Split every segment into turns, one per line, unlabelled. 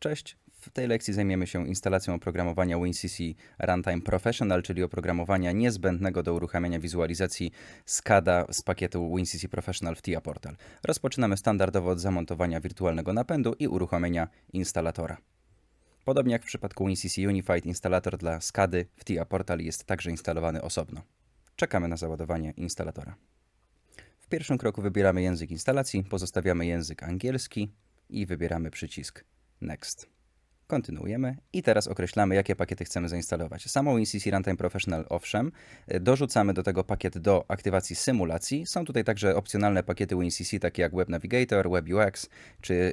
Cześć. W tej lekcji zajmiemy się instalacją oprogramowania WinCC Runtime Professional, czyli oprogramowania niezbędnego do uruchamiania wizualizacji SCADA z pakietu WinCC Professional w TIA Portal. Rozpoczynamy standardowo od zamontowania wirtualnego napędu i uruchomienia instalatora. Podobnie jak w przypadku WinCC Unified, instalator dla SCADY w TIA Portal jest także instalowany osobno. Czekamy na załadowanie instalatora. W pierwszym kroku wybieramy język instalacji, pozostawiamy język angielski i wybieramy przycisk Next. Kontynuujemy i teraz określamy, jakie pakiety chcemy zainstalować. Samą WinCC Runtime Professional owszem, dorzucamy do tego pakiet do aktywacji symulacji. Są tutaj także opcjonalne pakiety WinCC, takie jak Web Navigator, Web UX czy y,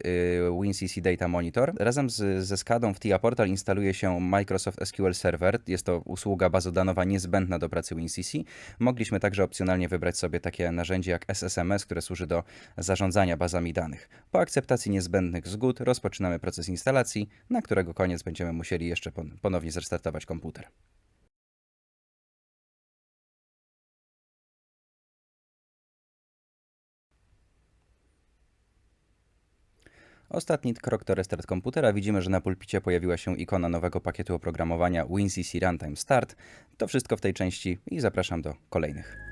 WinCC Data Monitor. Razem z, ze SCADą w TIA Portal instaluje się Microsoft SQL Server. Jest to usługa bazodanowa niezbędna do pracy WinCC. Mogliśmy także opcjonalnie wybrać sobie takie narzędzie jak SSMS, które służy do zarządzania bazami danych. Po akceptacji niezbędnych zgód rozpoczynamy proces instalacji, na którego koniec będziemy musieli jeszcze pon- ponownie zrestartować komputer. Ostatni krok to restart komputera. Widzimy, że na pulpicie pojawiła się ikona nowego pakietu oprogramowania WinCC Runtime Start. To wszystko w tej części i zapraszam do kolejnych.